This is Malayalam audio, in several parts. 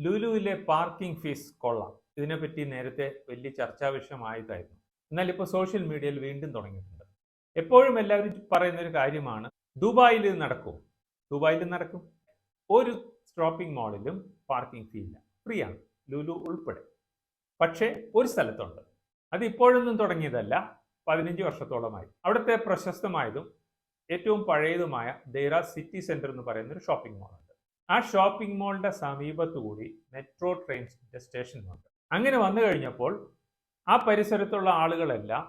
ലുലുവിലെ പാർക്കിംഗ് ഫീസ് കൊള്ളാം. ഇതിനെപ്പറ്റി നേരത്തെ വലിയ ചർച്ചാ വിഷയമായതായിരുന്നു. എന്നാൽ ഇപ്പോൾ സോഷ്യൽ മീഡിയയിൽ വീണ്ടും തുടങ്ങിയിട്ടുണ്ട്. എപ്പോഴും എല്ലാവരും പറയുന്ന ഒരു കാര്യമാണ് ദുബായിൽ ഇത് നടക്കും. ദുബായിൽ നടക്കും. ഒരു ഷോപ്പിംഗ് മാളിലും പാർക്കിംഗ് ഫീ ഇല്ല. ഫ്രീ ആണ് ലുലു ഉൾപ്പെടെ. പക്ഷേ ഒരു സ്ഥലത്തുണ്ട്. അത് ഇപ്പോഴൊന്നും തുടങ്ങിയതല്ല പതിനഞ്ച് വർഷത്തോളമായി. അവിടുത്തെ പ്രശസ്തമായതും ഏറ്റവും പഴയതുമായ ദേറ സിറ്റി സെന്റർ എന്ന് പറയുന്ന ഒരു ഷോപ്പിംഗ് മാളുണ്ട്. ആ ഷോപ്പിംഗ് മാളിന്റെ സമീപത്തു കൂടി മെട്രോ ട്രെയിൻ സ്റ്റേഷനുണ്ട് അങ്ങനെ വന്നു കഴിഞ്ഞപ്പോൾ ആ പരിസരത്തുള്ള ആളുകളെല്ലാം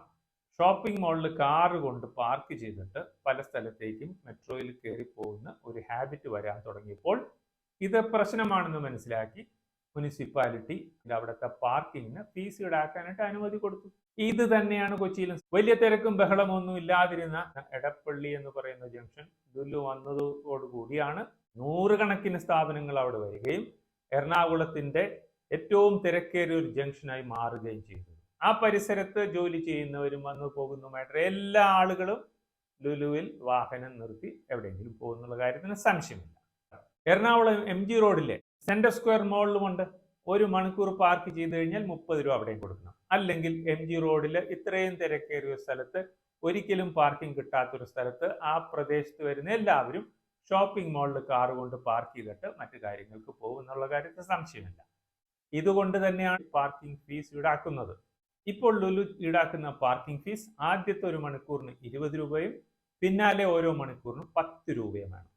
ഷോപ്പിംഗ് മോളിൽ കാർ കൊണ്ട് പാർക്ക് ചെയ്തിട്ട് പല സ്ഥലത്തേക്കും മെട്രോയിൽ കയറി പോകുന്ന ഒരു ഹാബിറ്റ് വരാൻ തുടങ്ങിയപ്പോൾ ഇത് പ്രശ്നമാണെന്ന് മനസ്സിലാക്കി മുനിസിപ്പാലിറ്റി അവിടുത്തെ പാർക്കിങ്ങിന് ഫീസ് ഈടാക്കാനായിട്ട് അനുമതി കൊടുത്തു. ഇത് തന്നെയാണ് കൊച്ചിയിലും വലിയ തിരക്കും ബഹളമൊന്നും ഇല്ലാതിരുന്ന എടപ്പള്ളി എന്ന് പറയുന്ന ജംഗ്ഷൻ ലുലു വന്നതോടുകൂടിയാണ് നൂറുകണക്കിന് സ്ഥാപനങ്ങൾ അവിടെ വരികയും എറണാകുളത്തിന്റെ ഏറ്റവും തിരക്കേറിയ ഒരു ജംഗ്ഷനായി മാറുകയും ചെയ്തു. ആ പരിസരത്ത് ജോലി ചെയ്യുന്നവരും വന്നു പോകുന്നതുമായിട്ട് എല്ലാ ആളുകളും ലുലുവിൽ വാഹനം നിർത്തി എവിടെയെങ്കിലും പോകുന്നുള്ള കാര്യത്തിന് സംശയമില്ല. എറണാകുളം എം ജി റോഡിലെ സെൻട്രൽ സ്ക്വയർ മോളിലുമുണ്ട് ഒരു മണിക്കൂർ പാർക്ക് ചെയ്ത് കഴിഞ്ഞാൽ മുപ്പത് രൂപ അവിടെയും കൊടുക്കണം. അല്ലെങ്കിൽ എം ജി റോഡിൽ ഇത്രയും തിരക്കേറിയ സ്ഥലത്ത് ഒരിക്കലും പാർക്കിംഗ് കിട്ടാത്തൊരു സ്ഥലത്ത് ആ പ്രദേശത്ത് വരുന്ന എല്ലാവരും ഷോപ്പിംഗ് മാളിൽ കാർ കൊണ്ട് പാർക്ക് ചെയ്തിട്ട് മറ്റു കാര്യങ്ങൾക്ക് പോകും എന്നുള്ള കാര്യത്തിൽ സംശയമില്ല. ഇതുകൊണ്ട് തന്നെയാണ് പാർക്കിംഗ് ഫീസ് ഈടാക്കുന്നത്. ഇപ്പോൾ ലുലു ഈടാക്കുന്ന പാർക്കിംഗ് ഫീസ് ആദ്യത്തെ ഒരു മണിക്കൂറിന് ഇരുപത് രൂപയും പിന്നാലെ ഓരോ മണിക്കൂറിനും പത്ത് രൂപയുമാണ്.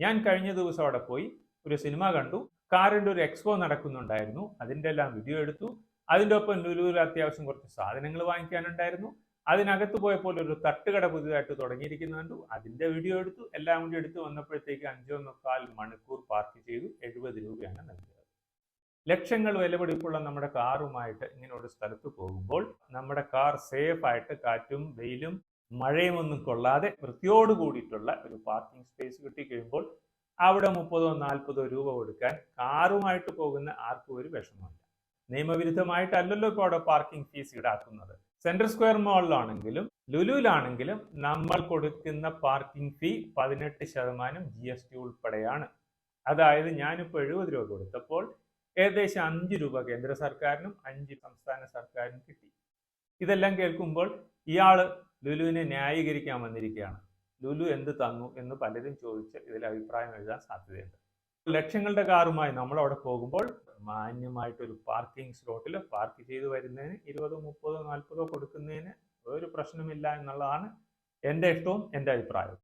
ഞാൻ കഴിഞ്ഞ ദിവസം അവിടെ പോയി ഒരു സിനിമ കണ്ടു. കാറിന്റെ ഒരു എക്സ്പോ നടക്കുന്നുണ്ടായിരുന്നു. അതിന്റെ എല്ലാം വീഡിയോ എടുത്തു. അതിന്റെ ഒപ്പം ലുലുവിൽ അത്യാവശ്യം കുറച്ച് സാധനങ്ങൾ വാങ്ങിക്കാനുണ്ടായിരുന്നു. അതിനകത്ത് പോയപ്പോൾ ഒരു തട്ടുകട പുതിയതായിട്ട് തുടങ്ങിയിരിക്കുന്നുണ്ട്. അതിന്റെ വീഡിയോ എടുത്തു. എല്ലാം കൂടി എടുത്ത് വന്നപ്പോഴത്തേക്ക് അഞ്ചോ മുക്കാൽ മണിക്കൂർ പാർക്ക് ചെയ്തു. എഴുപത് രൂപയാണ് നൽകിയത്. ലക്ഷങ്ങൾ വിലപിടിപ്പുള്ള നമ്മുടെ കാറുമായിട്ട് ഇങ്ങനെ ഒരു സ്ഥലത്ത് പോകുമ്പോൾ നമ്മുടെ കാർ സേഫ് ആയിട്ട് കാറ്റും വെയിലും മഴയും ഒന്നും കൊള്ളാതെ വൃത്തിയോട് കൂടിയിട്ടുള്ള ഒരു പാർക്കിംഗ് സ്പേസ് കിട്ടിക്കഴിയുമ്പോൾ അവിടെ മുപ്പതോ നാൽപ്പതോ രൂപ കൊടുക്കാൻ കാറുമായിട്ട് പോകുന്ന ആർക്കും ഒരു വിഷമമില്ല നിയമവിരുദ്ധമായിട്ടല്ലല്ലോ ഇപ്പോൾ അവിടെ പാർക്കിംഗ് ഫീസ് ഈടാക്കുന്നത്. സെൻട്രൽ സ്ക്വയർ മോളിലാണെങ്കിലും ലുലുവിലാണെങ്കിലും നമ്മൾ കൊടുക്കുന്ന പാർക്കിംഗ് ഫീ പതിനെട്ട് ശതമാനം ജി എസ് ടി ഉൾപ്പെടെയാണ്. അതായത് ഞാനിപ്പോൾ എഴുപത് രൂപ കൊടുത്തപ്പോൾ ഏകദേശം അഞ്ച് രൂപ കേന്ദ്ര സർക്കാരിനും അഞ്ച് സംസ്ഥാന സർക്കാരിനും കിട്ടി. ഇതെല്ലാം കേൾക്കുമ്പോൾ ഇയാൾ ലുലുവിനെ ന്യായീകരിക്കാൻ വന്നിരിക്കുകയാണ്. ലുലു എന്ത് തന്നു എന്ന് പലരും ചോദിച്ച് ഇതിൽ അഭിപ്രായം എഴുതാൻ സാധ്യതയുണ്ട്. ലക്ഷങ്ങളുടെ കാറുമായി നമ്മൾ അവിടെ പോകുമ്പോൾ മാന്യമായിട്ടൊരു പാർക്കിംഗ് സ്ലോട്ടിൽ പാർക്ക് ചെയ്ത് വരുന്നതിന് ഇരുപതോ മുപ്പതോ നാൽപ്പതോ കൊടുക്കുന്നതിന് ഒരു പ്രശ്നമില്ല എന്നുള്ളതാണ് എന്റെ ഇഷ്ടവും എന്റെ അഭിപ്രായവും.